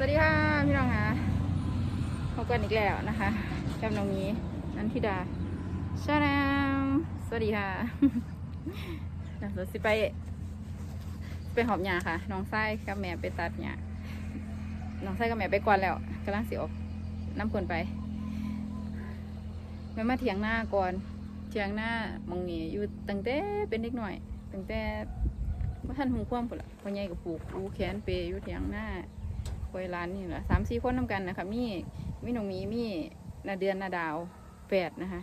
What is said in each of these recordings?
สวัสดีค่ะพี่น้องค่ะพบกันอีกแล้วนะคะกับน้องนี้นันทิดาชาแนลสวัสดีค่ะเดี๋ยวเราสิไปไปหอบหญ้าค่ะ น้องไส้กับแม่ไปตัดหญ้าน้องไส้กับแม่ไปก่อนแล้วกำลังเสิออกน้ำคนไปแม่มาเถียงหน้าก่อนเถียงหน้ามองนี่อยู่ตั้งแต่เป็นเด็กหน่อยตั้งแต่ว่าท่านหงความพุ่นละพ่อใหญ่กับปลูกปูแขนเปยอยู่เถียงหน้า คอยร้านนี่แหละสามสี่คนทำกันนะคะมีมีน้องมีมีนาเดือนนาดาวแปดนะคะ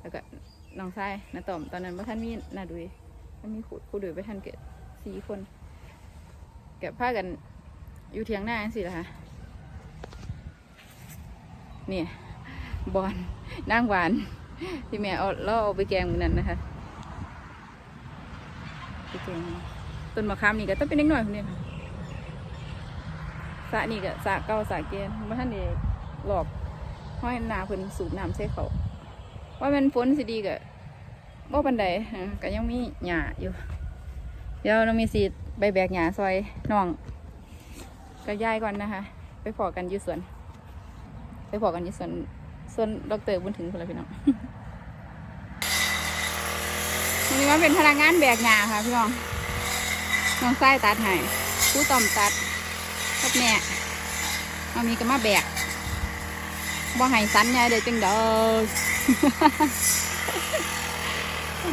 แล้วก็น้องชายนาต่อมตอนนั้นว่าท่านมีนาดุยท่านมีขุดขุดดุยไปท่านเกิดสี่คนเก็บผ้ากันอยู่เทียงหน้าสิละคะเนี่ยบอลนางหวานที่แม่เอาเราเอาไปแกงมือนนั้นนะคะไปแกงต้นมะขามนี่ก็ต้องเป็นเล็กหน่อยคนนี้ค่ะ สระนี่ก็สระเก่าสระเกณฑ์ว่าท่านเด็กหลอกห้อยนาเพิ่นสูบน้ำใส่เขาว่ามันฝนสิดีก็บ่ปันใดก็ยังมีหญ้าอยู่ เดี๋ยวเรามีสีใบแบกหญ้าซอยน้องก็ย้ายก่อนนะคะ ไปพอกันอยู่สวน ไปพอกันอยู่สวนสวนดอกเตอรบุญถึงคนละพี่น้องวันนี้ว่าเป็นพนักงานแบกหญ้าค่ะพี่น้องน้องไส้ตัดให้ผู้ต่อมตัด แม่มามีก็มาแบกบ่ให้สันยายเด้จังดอก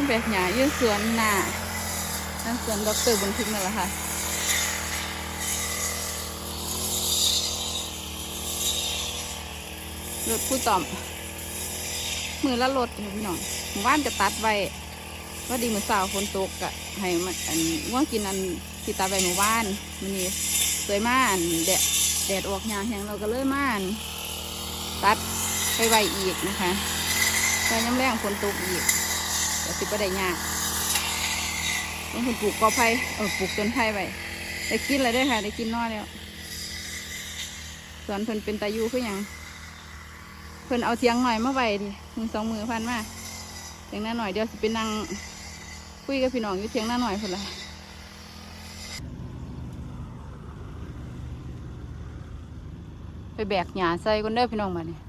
แบกหญ้าอยู่สวนน่ะนั่นสวนดอกเตอร์บุญทึกนั่นแหละค่ะรถผู้ต่อม มือละรถค่ะพี่น้องหมู่บ้านจะตัดไว้ว่าดีมือสาวฝนตกกะให้มันอันว่ากินอันที่ตัดไว้หมู่บ้านมันนี่ สวยมากแดดแดดออกยางแห้งเราก็เลยมาอั่นตัดไปไวอีกนะคะไปน้ำแรงฝนตกอีกแต่สิบ่ได้ยากต้องคนปลูกกอไผ่เออปลูกต้นไผ่ไว้ได้กินอะไรได้ค่ะได้กินน้อยแล้วสวนเพิ่นเป็นตายูคือหยังเพิ่นเอาเทียงหน่อยมาไว้ดิมือสองมือพันมาเทียงหน้าหน่อยเดี๋ยวสิไปนั่งคุยกับพี่น้องอยู่เทียงหน้าหน่อยเพุ่นละ ไป แบกหญ้าใส่คนเด้อพี่น้องมาเนี่ย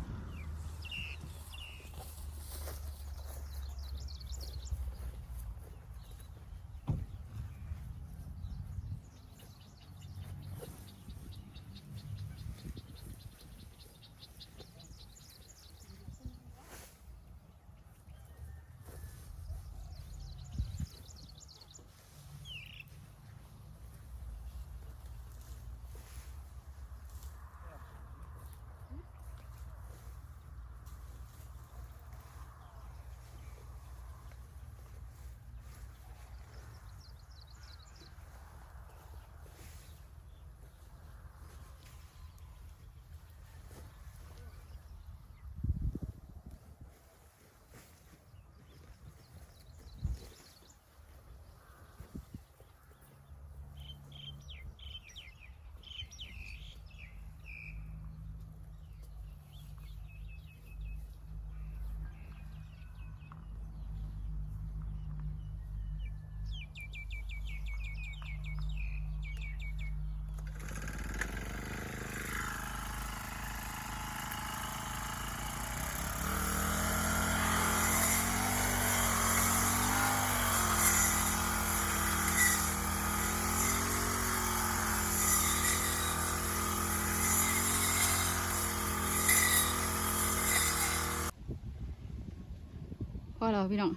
อเราพี่น้อง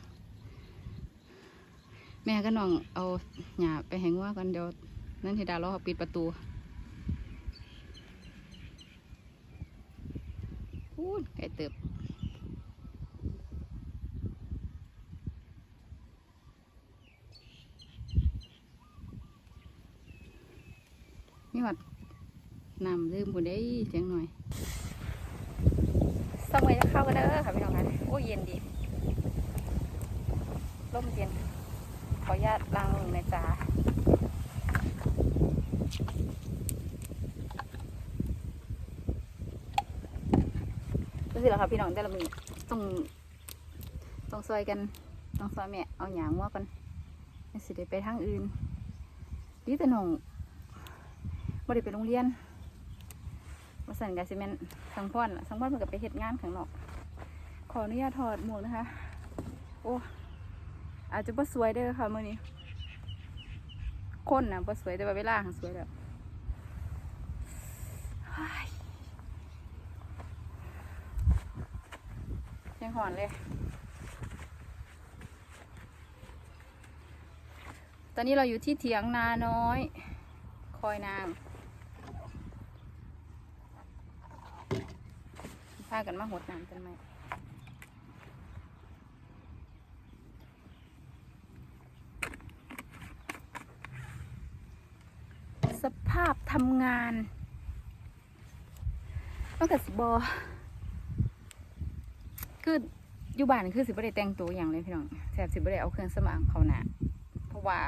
แม่ก็น้องเอาหญ้าไปแหงว่ากันเดี๋ยวนั่นที่ดาวเราปิดประตูพูดไก่เติบนี่วัดนำลืมคนได้เสียงหน่อยสมัยจะเข้ากันเด้อค่ะพี่น้องค่ะโอ้เย็นดี ร่มเย็น ขออนุญาตล้างมือนะจ๊ะรู้สึกแล้วค่ะพี่น้องแต่ละมือต้องต้องซอยกันต้องซอยแม่เอาหยางว่ากันไม่สิได้ไปทางอื่นดีแต่น้องไม่ได้ไปโรงเรียนมาสันกาซิเมนสังพอน่ะสังพอนมันก็ไปเฮ็ดงานข้างนอก ขออนุญาตถอดหมวกนะคะ โอ้ อาจจะบ่สวยเด้อค่ะมื้อนี้คนนะบ่สวยแต่ว่าเวลาหังสวยแล้วเฮ้ยยังหอนเลย ตอนนี้เราอยู่ที่เถียงนาน้อย คอยนางพากันมาหดน้ำกันไหม สภาพทำงานตั้งแต่สิบอคืออยู่บ้านคือสิบได้แต่งตัวอย่างเลยพี่น้องแสบสิบได้เอาเครื่องสมางเขาหนาเพราะว่า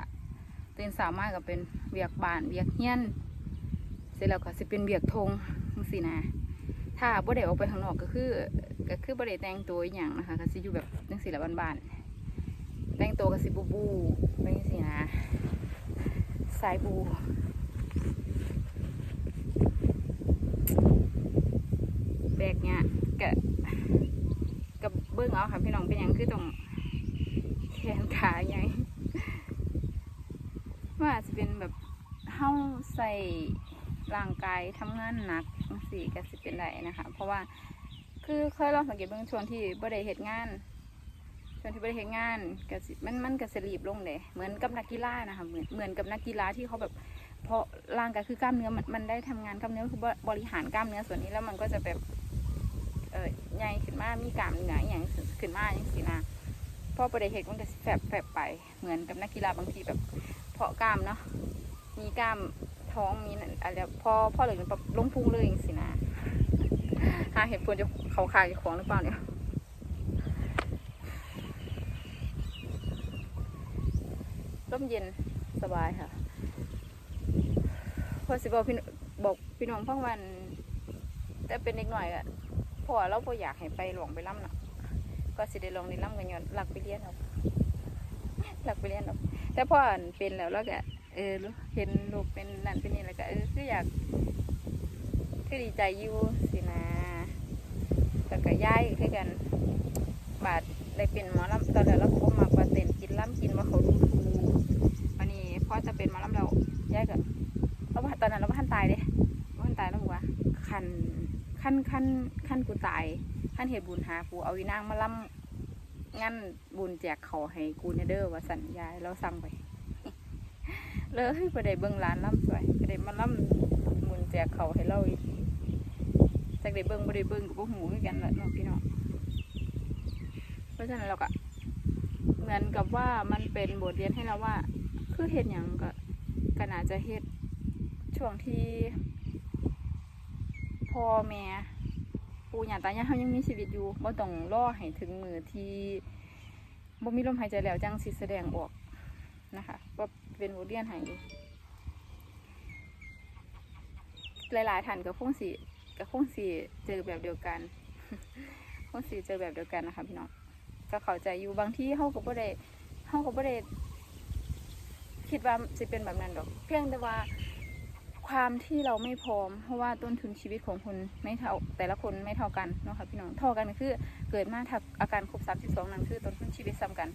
ตื่นสามารถก็เป็นเบียกบานเบียกเฮี้ยน เสร็จแล้วก็สิเป็นเบียกธงจังซี่นะถ้าบ่ได้ออกไปข้างนอกก็คือก็คือบ่ได้แต่งตัวอย่างนะคะก็สิอยู่แบบจังซี่ละบ้านๆแต่งตัวก็สิบูบูไปจังซี่นะสายบู แบก เนี่ยกะกับเบิ้องเอาค่ะพี่น้องเป็นยังคือต้องแขนขาใหญ่ว่าจะเป็นแบบเฮ้าใส่ร่างกายทำงานหนักจังสี่ก็สิเป็นไรนะคะ เพราะว่าคือเคยลองสังเกตเบื้องช่วงที่บ่ได้เหตุงานช่วงที่บ่ได้เหตุงานก็สิมันมันก็สรีบลงเลยเหมือนกับนักกีฬานะคะเหมือนเหมือนกับนักกีฬาที่เขาแบบเพราะร่างกายคือกล้ามเนื้อมันมันได้ทำงานกล้ามเนื้อคือบริหารกล้ามเนื้อส่วนนี้แล้วมันก็จะแบบ เออใหญ่ขึ้นมามีกล้ามเนื้ออย่างขึ้นมาอย่างสีนะพอประเดเหตุมันก็แฝบแฝบไปเหมือนกับนักกีฬาบางทีแบบ เพาะกล้ามเนาะมีกล้ามท้องมีอะไรพอพอเหลือแบบลงพุงเลยอย่างสีนะหาเหตุผลจะเขาขายของหรือเปล่าเนี่ยร่มเย็นสบายค่ะพอสิบอกพี่นบอกพี่น้องฟังวัน แต่เป็นเด็กหน่อยอะ พอเราพออยากให้ไปหลวงไปล่ำนะก็สิได้ลองได้ล่ำกันย้อนหลักไปเรียนเอาหลักไปเรียนเอาแต่พออเป็นแล้วแล้วก็เออเห็นลูกเป็นนั่นเป็นนี่แล้วก็เออคืออยากคือดีใจอยู่สินะแล้วก็ย้ายคือกันบาดได้เป็นหมอลำตอนแรกเราก็มากว่าเต้นกินล่ำกินว่าเขาดูถูกวันนี้พ่อจะเป็นหมอลำเราย้ายก็เราว่าตอนนั้นเราพันตายเด้บ่ทันตายแล้วบอกว่าคัน ขั้นขั้นขั้นกูตายขั้นเหตุบุญหากูเอาอีนางมาล่ำงั้นบุญแจกเขาให้กูเนี่ยเด้อว่าสัญญาเราสั่งไปเลยไปได้เบิ่งร้านล่ำสวยไปได้มาล่ำบุญแจกเขาให้เราอีกจากได้เบิ่งบ่ได้เบิ่งกับพวกหูคือกันแหละเนาะพี่น้องเพราะฉะนั้นเราก็เหมือนกับว่ามันเป็นบทเรียนให้เราว่า คือเฮ็ดหยังก็ก็น่าจะเฮ็ดช่วงที่ พ่อแม่ปู่ย่าตายายเขายังมีชีวิตอยู่บ่ต้องรอให้ถึงมือที่บ่มีลมหายใจแล้วจังสิแสดงออกนะคะว่าเป็นบทเรียนให้หลายๆท่านก็คงสิก็คงสิเจอแบบเดียวกันคงสิเจอแบบเดียวกันนะคะพี่น้องก็เข้าใจอยู่บางที่เฮาก็บ่ได้เฮาก็บ่ได้คิดว่าสิเป็นแบบนั้นดอก เพียงแต่ว่า ความที่เราไม่พร้อม เพราะว่าต้นทุนชีวิตของคนไม่เท่าแต่ละคนไม่เท่ากันเนาะค่ะพี่น้องเท่ากันคือเกิดมาถ้าอาการครบ32นั่นคือต้นทุนชีวิตซ้ำกัน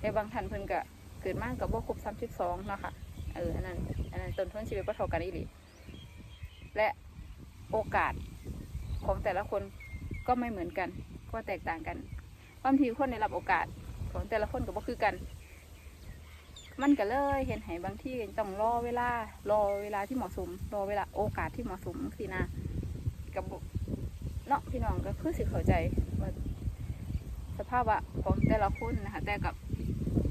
แต่บางท่านเพิ่นก็เกิดมากับว่าครบ32เนาะค่ะเอออันนั้นอันนั้นต้นทุนชีวิตบ่เท่ากันอีหลีและโอกาสของแต่ละคนก็ไม่เหมือนกันก็แตกต่างกันบางทีคนได้รับโอกาสของแต่ละคนก็บ่คือกัน มันก็เลยเห็นให้บางที่ต้องรอเวลารอเวลาที่เหมาะสม รอเวลาโอกาสที่เหมาะสมสินะกับเนาะพี่น้องก็คือสิเข้าใจว่าสภาพะของแต่ละคนนะคะแต่กับ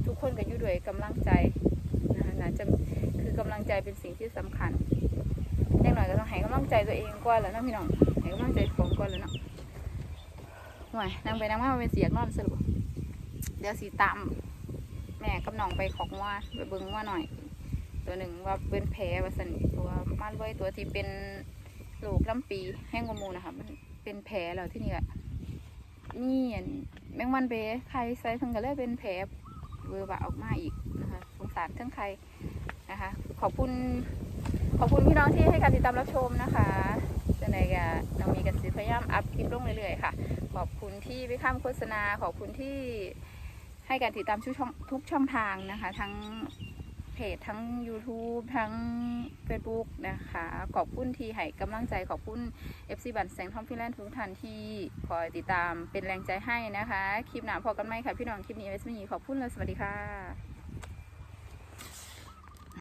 ทุกคนก็อยู่ด้วยกำลังใจนะคะน่าจะคือกำลังใจเป็นสิ่งที่สำคัญอย่างหน่อยก็ต้องให้กำลังใจตัวเองก่อนแล้วนะพี่น้องให้กำลังใจของก่อนแล้วเนาะห่วยนั่งไปนั่งมาเป็นเสียงนอนสรุปเดี๋ยวสีตาม แม่กับน้องไปขอกว่าไปเบิ้งว่าหน่อย ตัวหนึ่งว่าเป็นแผลว่าสันตัวมาเลยตัวที่เป็นลูกลำปีแห้งกมูนะคะมันเป็นแผลแล้วที่นี่แหละนี่อันแมงวันเปใครใส่เพิ่งก็เลยเป็นแผลเวอร์บะออกมาอีกนะคะสงสารทั้งใครนะคะ ขอบคุณขอบคุณพี่น้องที่ให้การติดตามรับชมนะคะจังไดก็น้องมีก็สิพยายามอัพคลิปลงเรื่อยๆค่ะ ขอบคุณที่ไปค้ำโฆษณา ขอบคุณที่ ให้การติดตามทุกช่องทุกช่องทางนะคะ ทั้งเพจทั้ง YouTube ทั้ง Facebook นะคะ ขอบคุณที่ให้กำลังใจขอบคุณ FC บันแสงทอมฟิแลนด์ทุกท่านที่คอยติดตามเป็นแรงใจให้นะคะ คลิปหน้าพอกันไหมค่ะพี่น้องคลิปนี้เอสมีขอบคุณและสวัสดีค่ะ